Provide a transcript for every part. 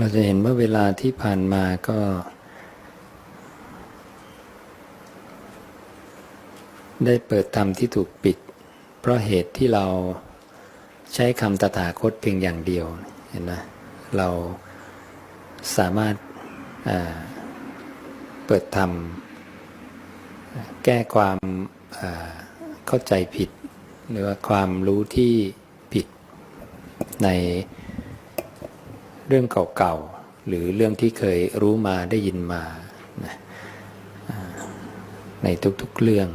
เราจะเห็นว่าเวลาที่ผ่านมาก็ ได้เปิดธรรมที่ถูกปิด เพราะเหตุที่เราใช้คำตถาคตเพียงอย่างเดียวเห็นไหมเราสามารถเปิดธรรม แก้ความเข้าใจผิด หรือว่าความรู้ที่ผิดใน เรื่องเก่าๆ หรือเรื่องที่เคยรู้มาได้ยินมานะในทุกๆเรื่อง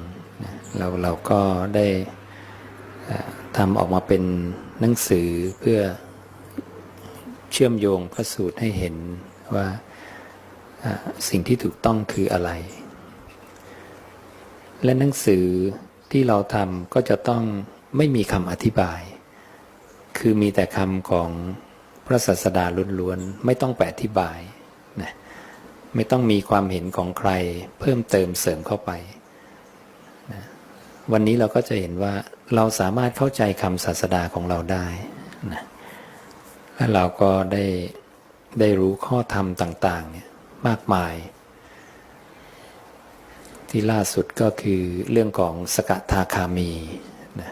นะเราเราก็ได้ทำออกมาเป็นหนังสือเพื่อเชื่อมโยงพระสูตรให้เห็นว่าสิ่งที่ถูกต้องคืออะไร และหนังสือที่เราทำก็จะต้องไม่มีคำอธิบาย คือมีแต่คำของ พระศาสดาล้วนๆไม่ต้องแปลอธิบายนะไม่ต้องมีความเห็นของใครเพิ่มเติมเสริมเข้าไปนะวันนี้เราก็จะเห็นว่าเราสามารถเข้าใจคำศาสดาของเราได้นะและเราก็ได้ได้รู้ข้อธรรมต่างๆเนี่ยมากมาย ที่ล่าสุดก็คือเรื่องของสกทาคามีนะ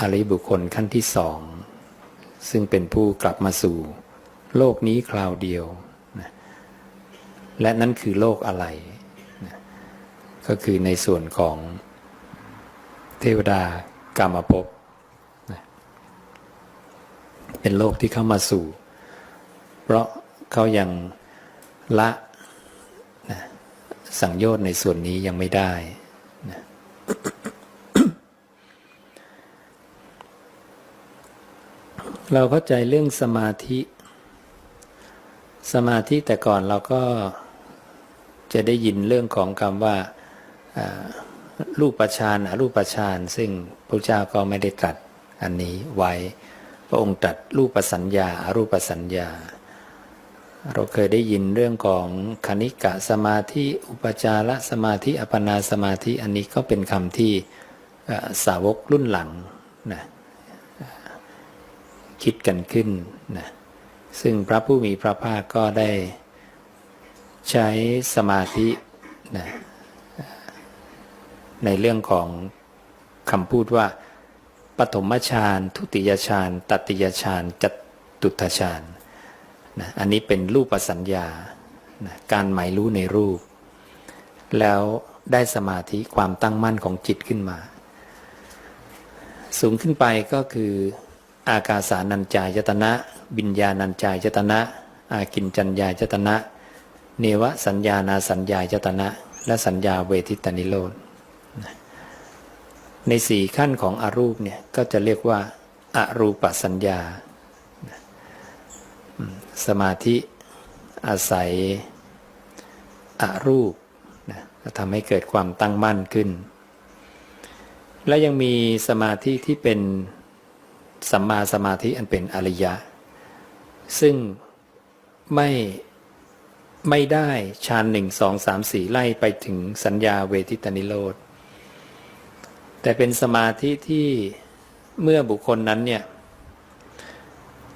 อริบุคคลขั้นที่สอง ซึ่งเป็นผู้กลับมาสู่ โลกนี้คราวเดียวนะและนั่นคือโลกอะไรนะก็คือในส่วนของเทวดากรรมภพนะเป็นโลกที่เข้ามาสู่ เพราะเขายังละนะสังโยชน์ในส่วนนี้ยังไม่ได้นะ เราเข้าใจเรื่องสมาธิ สมาธิแต่ก่อนเราก็จะได้ยินเรื่องของคำว่ารูปฌานอรูปฌานซึ่งพระเจ้าก็ไม่ได้ตรัสอันนี้ไว้ พระองค์ตรัสรูปสัญญาอารูปสัญญา เราเคยได้ยินเรื่องของคณิกะสมาธิ อุปจารสมาธิอัปนาสมาธิอันนี้ก็เป็นคำที่สาวกรุ่นหลังนะ คิดกันขึ้นนะซึ่งพระผู้มีพระภาคก็ได้ใช้สมาธินะในเรื่องของคำพูดว่า ปฐมฌานทุติยฌานตติยฌานจตุตฌานนะอันนี้เป็นรูปสัญญานะการหมายรู้ในรูป แล้วได้สมาธิความตั้งมั่นของจิตขึ้นมา สูงขึ้นไปก็คือ อากาสานัญจายตนะวิญญาณัญจายตนะ อากินจัญญายตนะ เนวสัญญานาสัญญายตนะ และสัญญาเวทิตานิโรธนะในสี่ขั้นของอรูปเนี่ยก็จะเรียกว่าอารูปสัญญา สมาธิอาศัยอารูปนะทำให้เกิดความตั้งมั่นขึ้น และยังมีสมาธิที่เป็น สัมมาสมาธิอันเป็นอริยะ ซึ่งไม่ไม่ได้ฌานหนึ่งสองสามสี่ไล่ไปถึงสัญญาเวทิตานิโรธ แต่เป็นสมาธิที่เมื่อบุคคลนั้นเนี่ย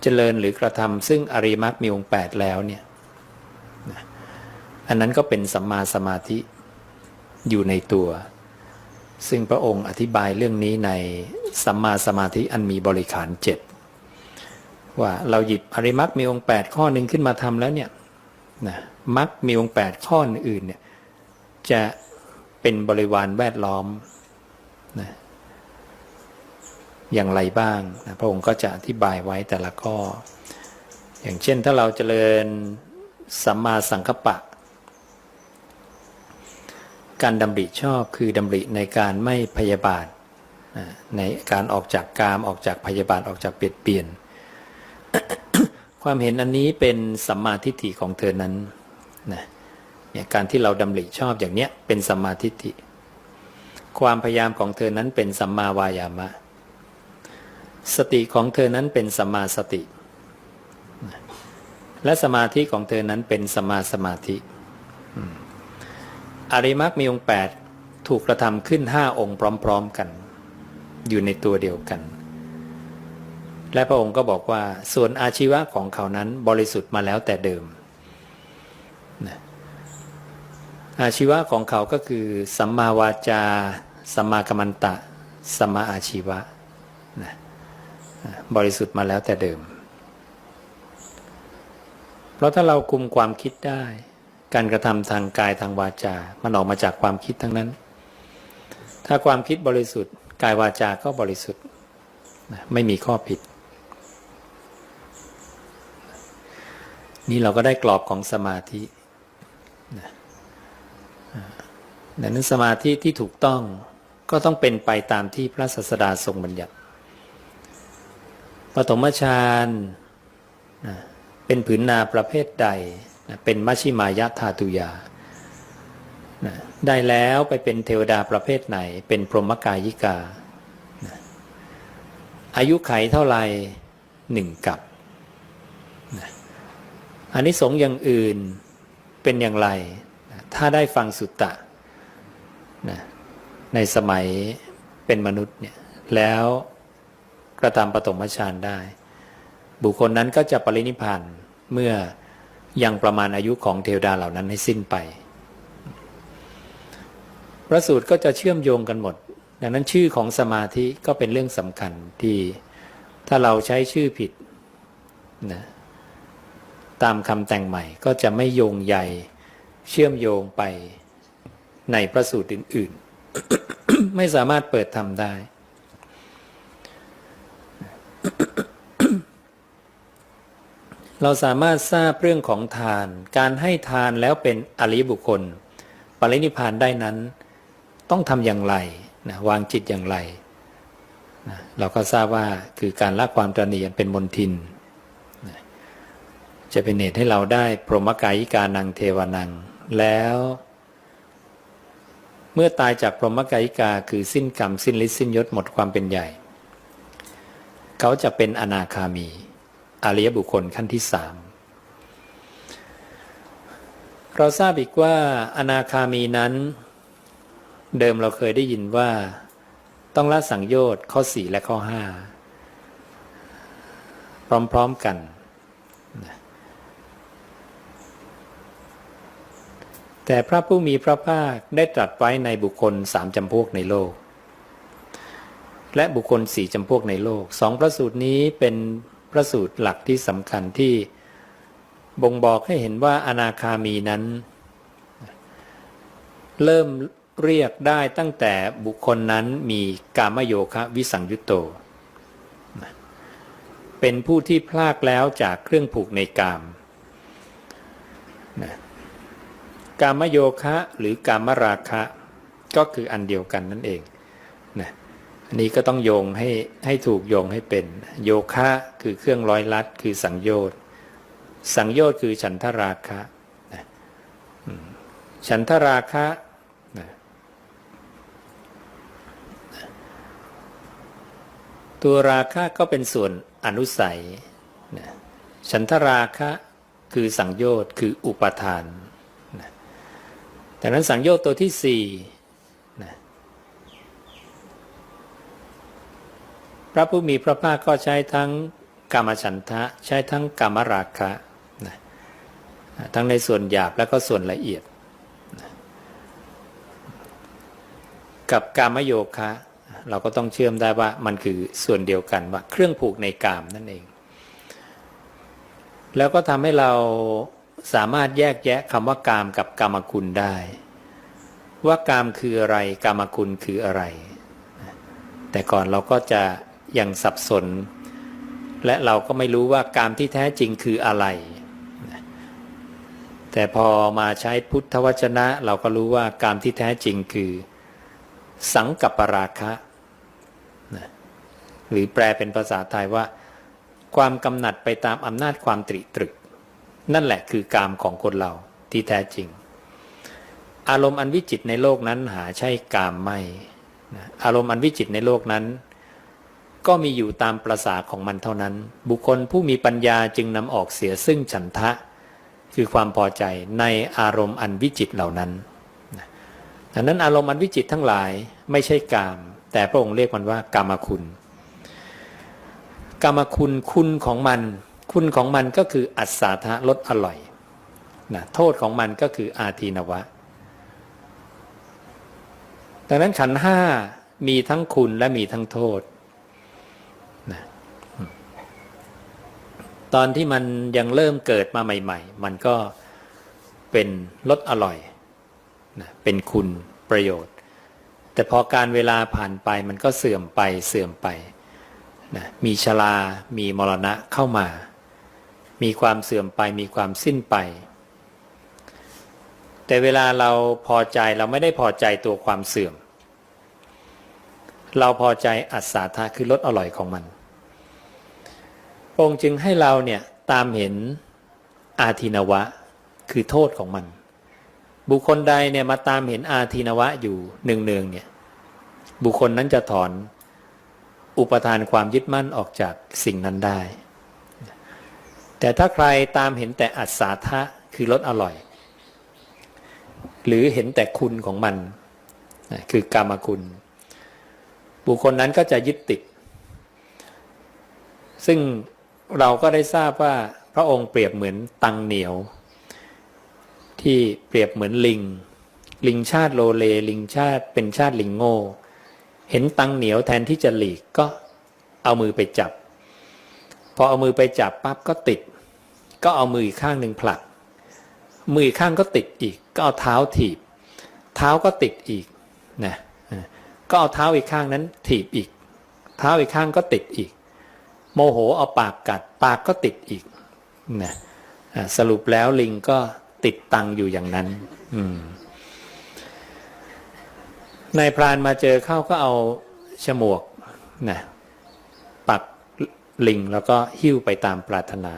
เจริญหรือกระทำซึ่งอริมรรคมีองค์8แล้วเนี่ยอันนั้นก็เป็นสัมมาสมาธิอยู่ในตัว ซึ่งพระองค์อธิบายเรื่องนี้ใน สัมมาสมาธิอันมีบริขารเจ็ดว่าเราหยิบอริมรรคมีองค์ 8 ข้อหนึ่งขึ้นมาทำแล้วเนี่ยนะมรรคมีองค์ 8 ข้ออื่นเนี่ยจะเป็นบริวารแวดล้อมนะอย่างไรบ้างนะพระองค์ก็จะอธิบายไว้แต่ละข้อ อย่างเช่นถ้าเราเจริญสัมมาสังกัปปะ การดำริชอบคือดำริในการไม่พยาบาท ในการออกจากกามออกจากพยาบาทออกจากเปลี่ยนเปลี่ยน ความเห็นอันนี้เป็นสัมมาทิฏฐิของเธอนั้นนะเนี่ยการที่เราดำริชอบอย่างเนี้ยเป็นสัมมาทิฏฐิ ความพยายามของเธอนั้นเป็นสัมมาวายามะ สติของเธอนั้นเป็นสัมมาสติ และสมาธิของเธอนั้นเป็นสัมมาสมาธิอริมรรคมีองค์แปดถูกกระทำขึ้นห้าองค์พร้อม ๆ กัน อยู่ในตัวเดียวกัน และพระองค์ก็บอกว่าส่วนอาชีวะของเขานั้นบริสุทธิ์มาแล้วแต่เดิมนะอาชีวะของเขาก็คือสัมมาวาจาสัมมากัมมันตะสัมมาอาชีวะนะบริสุทธิ์มาแล้วแต่เดิม เพราะถ้าเราคุมความคิดได้ การกระทำทางกายทางวาจา มันออกมาจากความคิดทั้งนั้น ถ้าความคิดบริสุทธิ์ กายวาจา ก็บริสุทธิ์ไม่มีข้อผิด นี่เราก็ได้กรอบของสมาธินะดังนั้นสมาธิที่ถูกต้องก็ต้องเป็นไปตามที่พระศาสดาทรงบัญญัติ ปฐมฌานเป็นผืนนาประเภทใด เป็นมัชชิมายะธาตุยานะ ได้แล้วไปเป็นเทวดาประเภทไหน เป็นพรหมกายิกา อายุไขเท่าไหร่หนึ่งกับอันนี้สงอย่างอื่นเป็นอย่างไร ถ้าได้ฟังสุตตะนะในสมัยเป็นมนุษย์เนี่ยแล้วกระทำปฐมฌานได้ บุคคลนั้นก็จะปรินิพพานเมื่อยังประมาณอายุของเทวดาเหล่านั้นให้สิ้นไป พระสูตรก็จะเชื่อมโยงกันหมด ดังนั้นชื่อของสมาธิก็เป็นเรื่องสำคัญที่ถ้าเราใช้ชื่อผิดนะตามคำแต่งใหม่ก็จะไม่โยงใยเชื่อมโยงไปในพระสูตรอื่น ๆ ไม่สามารถเปิดทำได้ เราสามารถทราบเรื่องของทาน การให้ทานแล้วเป็นอริบุคคล ปรินิพานได้นั้น ต้องทำอย่างไรนะวางจิตอย่างไรนะเราก็ทราบว่าคือการละความตรณีอันเป็นมนทินนะจะเป็นเหตุให้เราได้พรหมกายิกานังเทวานัง แล้ว เมื่อตายจากพรหมกายิกาคือสิ้นกรรมสิ้นฤทธิ์สิ้นยศหมดความเป็นใหญ่ เขาจะเป็นอนาคามี อริยบุคคลขั้นที่สามเราทราบอีกว่าอนาคามีนั้น เดิมเราเคยได้ยินว่าต้องละสังโยชน์ข้อสี่และข้อห้าพร้อมๆกัน แต่พระผู้มีพระภาคได้ตรัสไว้ในบุคคลสามจำพวกในโลก และบุคคลสี่จำพวกในโลกสองพระสูตรนี้เป็นพระสูตรหลักที่สำคัญที่บ่งบอกให้เห็นว่าอนาคามีนั้น เริ่ม เรียกได้ตั้งแต่บุคคลนั้นมีกามโยคะวิสังยุตโต เป็นผู้ที่พลากแล้วจากเครื่องผูกในกามนะกามโยคะหรือกามราคะก็คืออันเดียวกันนั่นเองนะอันนี้ก็ต้องโยงให้ให้ถูกโยงให้เป็น โยคะคือเครื่องร้อยลัด คือสังโยชน์สังโยชน์คือฉันทราคะนะฉันทราคะ ตัวราคะก็เป็นส่วนอนุสัยนะฉันทราคะคือสังโยชน์คืออุปทานนะดังนั้นสังโยชน์ตัวที่สี่นะพระผู้มีพระภาคก็ใช้ทั้งกามฉันทะใช้ทั้งกามราคะนะทั้งในส่วนหยาบและก็ส่วนละเอียดนะกับกามโยคะ เราก็ต้องเชื่อมได้ว่ามันคือส่วนเดียวกันว่าเครื่องผูกในกามนั่นเอง แล้วก็ทำให้เราสามารถแยกแยะคำว่ากามกับกามคุณได้ ว่ากามคืออะไรกามคุณคืออะไร แต่ก่อนเราก็จะยังสับสน และเราก็ไม่รู้ว่ากามที่แท้จริงคืออะไร แต่พอมาใช้พุทธวจนะ เราก็รู้ว่ากามที่แท้จริงคือ สังกัปปราคะ หรือแปลเป็นภาษาไทยว่า ความกำหนัดไปตามอำนาจความตริตรึก นั่นแหละคือกามของคนเราที่แท้จริง อารมณ์อันวิจิตในโลกนั้นหาใช่กามไม่ อารมณ์อันวิจิตในโลกนั้น ก็มีอยู่ตามประสาของมันเท่านั้น บุคคลผู้มีปัญญาจึงนำออกเสียซึ่งฉันทะ คือความพอใจในอารมณ์อันวิจิตเหล่านั้นดังนั้นอารมณ์อันวิจิตทั้งหลายไม่ใช่กาม แต่พระองค์เรียกมันว่ากามคุณ กรรมคุณคุณของมัน คุณของมันก็คืออัศาธะลดอร่อยนะโทษของมันก็คืออาทีนวะ ดังนั้นขันห้ามีทั้งคุณและมีทั้งโทษนะตอนที่มันยังเริ่มเกิดมาใหม่ ๆ มันก็เป็นลดอร่อยนะเป็นคุณประโยชน์ แต่พอการเวลาผ่านไปมันก็เสื่อมไปเสื่อมไป นะมีชรา มีมรณะเข้ามา มีความเสื่อมไป มีความสิ้นไป แต่เวลาเราพอใจเราไม่ได้พอใจตัวความเสื่อม เราพอใจอัศาธาคือลดอร่อยของมันองค์จึงให้เราเนี่ยตามเห็นอาทินวะคือโทษของมัน บุคคลใดเนี่ยมาตามเห็นอาทินวะอยู่เนืองๆเนี่ยบุคคลนั้นจะถอน อุปทานความยึดมั่นออกจากสิ่งนั้นได้ แต่ถ้าใครตามเห็นแต่อัศาทะคือรสอร่อย หรือเห็นแต่คุณของมัน คือกรรมคุณ บุคคลนั้นก็จะยึดติด ซึ่งเราก็ได้ทราบว่าพระองค์เปรียบเหมือนตังเหนียว ที่เปรียบเหมือนลิง ลิงชาติโลเล ลิงชาติเป็นชาติลิงโง่ เห็นตังเหนียวแทนที่จะหลีกก็เอามือไปจับ พอเอามือไปจับปั๊บก็ติด ก็เอามืออีกข้างหนึ่งผลัก มืออีกข้างก็ติดอีก ก็เอาเท้าถีบ เท้าก็ติดอีกนะก็เอาเท้าอีกข้างนั้นถีบอีก เท้าอีกข้างก็ติดอีก โมโหเอาปากกัด ปากก็ติดอีกนะสรุปแล้วลิงก็ติดตังอยู่อย่างนั้น อืม นายพรานมาเจอเข้าก็เอาฉมวกนะปักลิงแล้วก็หิ้วไปตามปรารถนา